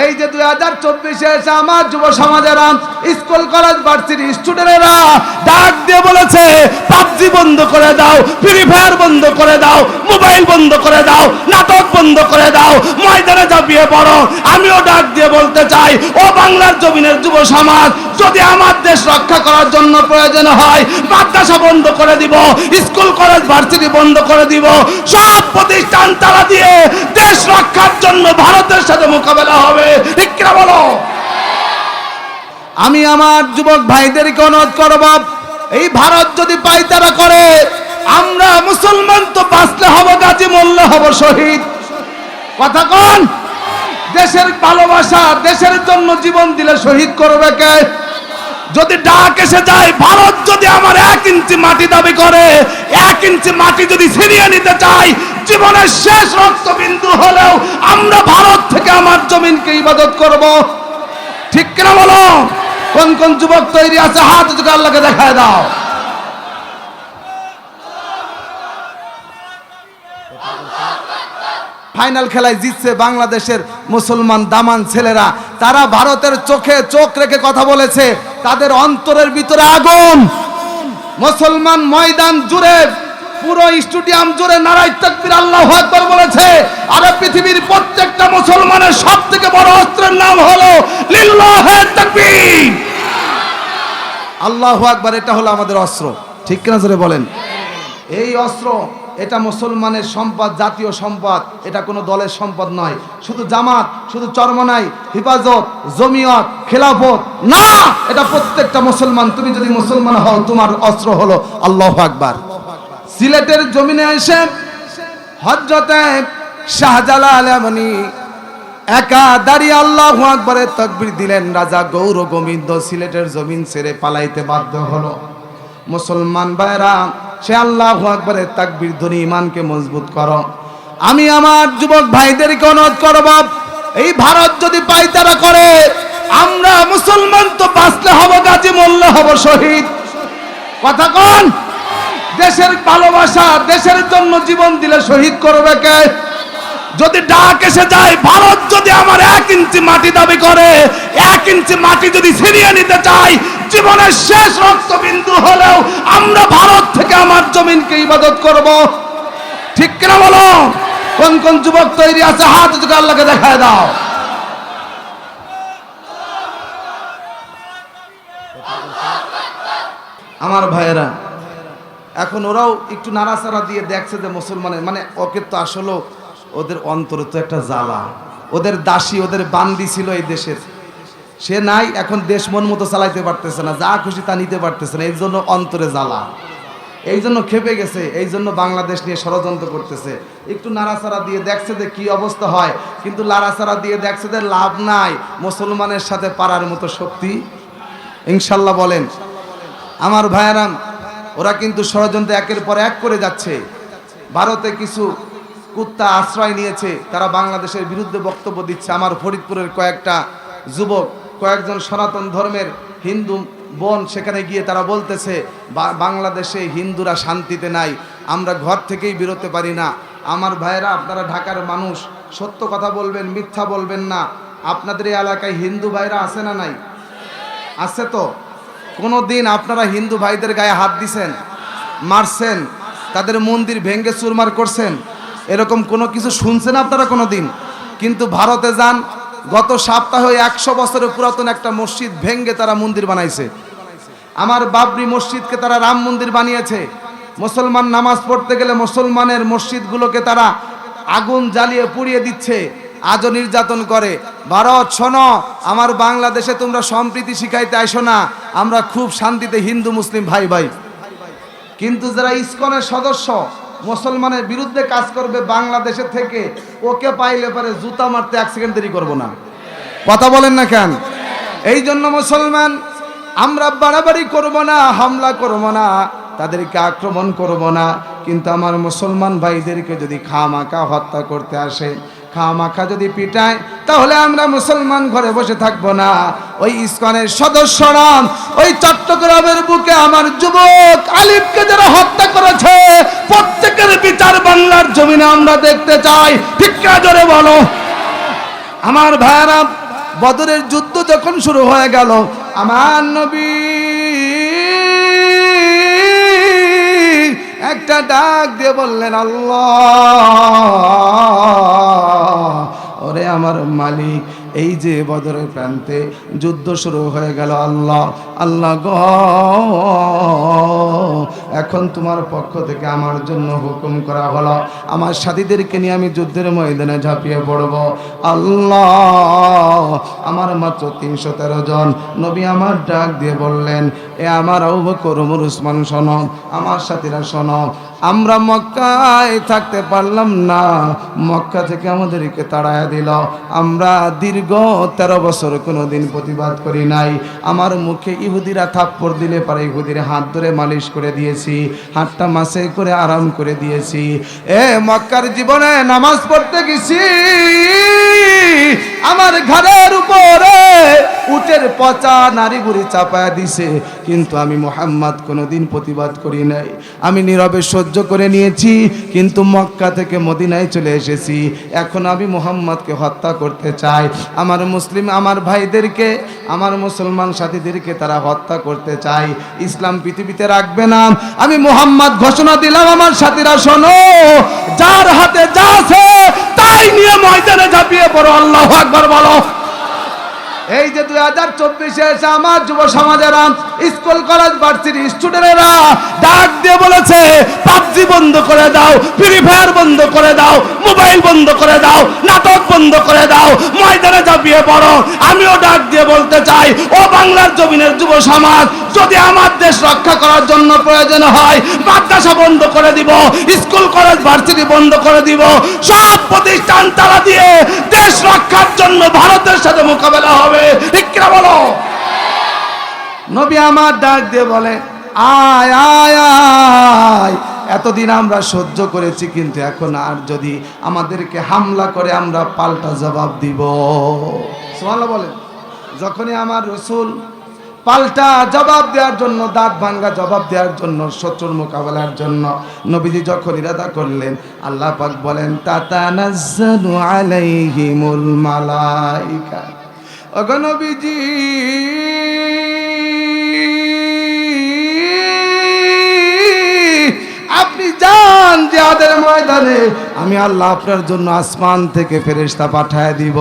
এই যে দুই হাজার চব্বিশে এসে আমার যুব সমাজেরা, স্কুল, কলেজ, ভার্সিটি স্টুডেন্টেরা ডাক দিয়ে বলেছে পাবজি বন্ধ করে দাও ফ্রি ফায়ার বন্ধ করে দাও, মোবাইল বন্ধ করে দাও, নাটক বন্ধ করে দাও, ময়দানে ঝাঁপিয়ে পড়ো। আমিও ডাক দিয়ে বলতে চাই, ও বাংলার জমিনের যুব সমাজ, যদি আমার দেশ রক্ষা করার জন্য প্রয়োজন হয়, মাদ্রাসা বন্ধ করে দিব, স্কুল, কলেজ, ভার্সিটি বন্ধ করে দিব। সব প্রতিষ্ঠান তারা দিয়ে দেশ রক্ষার জন্য ভারতের সাথে মোকাবেলা হবে। ঠিক কিনা বলো? আমি আমার যুবক ভাইদেরকে অনুরোধ করব, এই ভারত যদি পাইতারা করে, আমরা মুসলমান তো বাঁচলে হব, গাজী মূল্য হব শহীদ। কথা কন? দেশের ভালোবাসা, দেশের জন্য জীবন দিলে শহীদ করবে কে? যদি ডাক এসে যায়, ভারত যদি আমার এক ইঞ্চি মাটি দাবি করে, এক ইঞ্চি মাটি যদি ছিনিয়ে নিতে চাই জীবনের শেষ রক্তবিন্দু হলেও আমরা ভারত আমার জমিনকে ইবাদত করব। ঠিক কিনা বলো? কোন কোন যুবক তৈরি আছে? হাত আল্লাহকে দেখায় দাও। ফাইনাল খেলায় জিতছে বাংলাদেশের মুসলমান দামান ছেলেরা। তারা ভারতের চোখে চোখ রেখে কথা বলেছে। তাদের অন্তরের ভিতরে আগুন। মুসলমান ময়দান জুড়ে পুরো স্টেডিয়াম জুড়ে নারাই তাকবীর আল্লাহু আকবার বলেছে। আর পৃথিবীর মুসলমানের সব থেকে বড় অস্ত্রের নাম হলো তাকবীর। আকবার, এটা হলো আমাদের অস্ত্র। ঠিক কিনা জোরে বলেন? এই অস্ত্র, এটা মুসলমানের সম্পদ, জাতীয় সম্পদ। এটা কোনো দলের সম্পদ নয়। শুধু জামাত, শুধু চরমনাই, হিফাজত, জমিয়ত, খেলাফত না! এটা প্রত্যেকটা মুসলমান। তুমি যদি মুসলমান হও, তোমার অস্ত্র হলো আল্লাহ আকবার। সিলেটের জমিনে এসে হজরতে শাহজালাল এমনি একা দাঁড়িয়ে আল্লাহ আকবরের তকবির দিলেন, রাজা গৌর গোবিন্দ সিলেটের জমিন ছেড়ে পালাইতে বাধ্য হলো। মুসলমান ভাইরা সে আল্লাহ আকবরের তাকবির ধ্বনি ইমানকে মজবুত করো। আমি আমার যুবক ভাইদেরকে অনুরোধ করব, এই ভারত যদি পাইতারা করে, আমরা মুসলমান তো বাঁচলে হব, গাজী মূল্য হব শহীদ। কথা কোন? দেশের ভালোবাসা, দেশের জন্য জীবন দিলে শহীদ করবে কে? যদি ডাক এসে যায়, ভারত যদি আমার এক ইঞ্চি মাটি দাবি করে, এক ইঞ্চি মাটি যদি ছিনিয়ে নিতে চাই জীবনের শেষ রক্তবিন্দু হলেও আমরা ভারত থেকে আমার জমিনকে ইবাদত করব। ঠিক কিনা বলো? কোন কোন যুবক তৈরি আছে? হাত আল্লাহকে দেখায় দাও। আমার ভাইয়েরা, এখন ওরাও একটু নাড়াচাড়া দিয়ে দেখছে যে মুসলমানের মানে ওকে তো আসলে ওদের অন্তরে তো একটা জ্বালা। ওদের দাসী, ওদের বান্দি ছিল এই দেশের। সে নাই, এখন দেশ মন মতো চালাইতে পারতেছে না, যা খুশি তা নিতে পারতেছে না, এই জন্য অন্তরে জ্বালা। এই জন্য খেপে গেছে, এই জন্য বাংলাদেশ নিয়ে ষড়যন্ত্র করতেছে। একটু নাড়াচাড়া দিয়ে দেখছে যে কি অবস্থা হয়, কিন্তু নাড়াচাড়া দিয়ে দেখছে যে লাভ নাই, মুসলমানের সাথে পারার মতো শক্তি। ইনশাল্লাহ বলেন, আমার ভাইয়ারাম, ওরা কিন্তু ষড়যন্ত্র একের পর এক করে যাচ্ছে। ভারতে কিছু কুত্তা আশ্রয় নিয়েছে, তারা বাংলাদেশের বিরুদ্ধে বক্তব্য দিচ্ছে। আমার ফরিদপুরের কয়েকটা যুবক, কয়েকজন সনাতন ধর্মের হিন্দু বোন সেখানে গিয়ে তারা বলতেছে বাংলাদেশে হিন্দুরা শান্তিতে নাই, আমরা ঘর থেকেই বেরোতে পারি না। আমার ভাইয়েরা, আপনারা ঢাকার মানুষ, সত্য কথা বলবেন, মিথ্যা বলবেন না। আপনাদের এই এলাকায় হিন্দু ভাইরা আছে না নাই? আছে তো? কোনো দিন আপনারা হিন্দু ভাইদের গায়ে হাত দিছেন, মারছেন, তাদের মন্দির ভেঙ্গে চুরমার করছেন? এরকম কোনো কিছু শুনছেন আপনারা কোনো দিন কিন্তু ভারতে যান, গত সপ্তাহে একশো বছরের পুরাতন একটা মসজিদ ভেঙ্গে তারা মন্দির বানাইছে। আমার বাবরি মসজিদকে তারা রাম মন্দির বানিয়েছে। মুসলমান নামাজ পড়তে গেলে মুসলমানের মসজিদগুলোকে তারা আগুন জ্বালিয়ে পুড়িয়ে দিচ্ছে, আজও নির্যাতন করে। ভারত, শোনো, আমার বাংলাদেশে তোমরা সম্প্রীতি শিখাইতে আইসো না, আমরা খুব শান্তিতে হিন্দু, মুসলিম, ভাই ভাই। কিন্তু যারা ইস্কনের সদস্য মুসলমানের বিরুদ্ধে কাজ করবে বাংলাদেশের থেকে, ওকে পাইলে পারে জুতা মারতে এক সেকেন্ড দেরি করব না। কথা বলেন না কেন? এই জন্য মুসলমান, আমরা বাড়াবাড়ি করব না, হামলা করব না, তাদেরকে আক্রমণ করব না। কিন্তু আমার মুসলমান ভাইদেরকে যদি খামাকা হত্যা করতে আসে, খামাখা যদি পিটায়, তাহলে আমরা মুসলমান ঘরে বসে থাকব না। ওই ইসকনের সদস্যরা ওই চট্টগ্রামের বুকে আমার যুবক আলিফকে যারা হত্যা করেছে বিচার বাংলার জমিনে আমরা দেখতে চাই। ঠিক জোরে বলো। আমার ভাইয়ারা, বদরের যুদ্ধ যখন শুরু হয়ে গেল, আমার নবী একটা ডাক দিয়ে বললেন, আল্লাহ, ওরে আমার মালিক এই যে বদরের প্রান্তে যুদ্ধ শুরু হয়ে গেল, আল্লাহ আল্লাহ গ, এখন তোমার পক্ষ থেকে আমার জন্য হুকুম করা হলো, আমার সাথীদেরকে নিয়ে আমি যুদ্ধের ময়দানে ঝাঁপিয়ে পড়ব। আল্লাহ, আমার মাত্র তিনশো তেরো জন। নবী আমার ডাক দিয়ে বললেন, এ আমার আবুবকর ওমর উসমান, শোনো, আমার সাথীরা শোনো, আমরা মক্কায় থাকতে পারলাম না, মক্কা থেকে আমাদেরকে তাড়ায় দিল, আমরা দীর্ঘ তেরো বছর কোনো দিন প্রতিবাদ করি নাই। আমার মুখে ইহুদিরা থাপ্পড় দিলে পারে ইহুদির হাত ধরে মালিশ করে দিয়েছি, হাতটা মাসে করে আরাম করে দিয়েছি। এ মক্কার জীবনে নামাজ পড়তে গেছি আমার ঘরের উপরে উটের পচা নারী বুড়ি চাপায়া দিছে। কিন্তু আমি মোহাম্মদ কোনোদিন প্রতিবাদ করি নাই। আমি নীরবে সহ্য করে নিয়েছি, কিন্তু মক্কা থেকে মদিনায় চলে এসেছি। এখন আমি মোহাম্মদকে হত্যা করতে চাই। আমার মুসলিম, আমার ভাইদেরকে, আমার মুসলমান সাথীদেরকে তারা হত্যা করতে চায় ইসলাম পৃথিবীতে রাখবে না। আমি মোহাম্মদ ঘোষণা দিলাম আমার সাথীরা, শোনো, যার হাতে যা আছে তাই নিয়ে ময়দানে ঝাঁপিয়ে পড়ো, আল্লাহ আকবার বলো। এই যে দুই হাজার চব্বিশে এসে আমার যুব সমাজেরা, স্কুল, কলেজ, ভার্সিটি স্টুডেন্টেরা ডাক দিয়ে বলেছে, পাবজি বন্ধ করে দাও, ফ্রি ফায়ার বন্ধ করে দাও, মোবাইল বন্ধ করে দাও, নাটক বন্ধ করে দাও, ময়দানে ঝাঁপিয়ে পড়ো। আমিও ডাক দিয়ে বলতে চাই, ও বাংলার জমিনের যুব সমাজ যদি আমার দেশ রক্ষা করার জন্য প্রয়োজন হয়, মাদ্রাসা বন্ধ করে দিব, স্কুল, কলেজ, ভার্সিটি বন্ধ করে দিব, সব প্রতিষ্ঠান তারা দিয়ে দেশ রক্ষার জন্য ভারতের সাথে মোকাবেলা হবে। বলো? নবী আমার ডাক দিয়ে বলে, আয় আয় আয়। এতদিন আমরা সহ্য করেছি, কিন্তু এখন আর যদি আমাদেরকে হামলা করে আমরা পাল্টা জবাব দিব। সোমাল্লা বলেন, যখনই আমার রসুল পাল্টা জবাব দেওয়ার জন্য, দাঁত ভাঙ্গা জবাব দেওয়ার জন্য, শত্রুর মোকাবেলার জন্য নবীজি যখন ইরাদা করলেন, আল্লাহ পাক বলেন, তাতানাজ্জালু আলাইহিমুল মালাইকা। ওগো নবীজি, আপনি যান জিহাদের ময়দানে, আমি আল্লাহ আপনার জন্য আসমান থেকে ফেরেশতা পাঠায় দিব।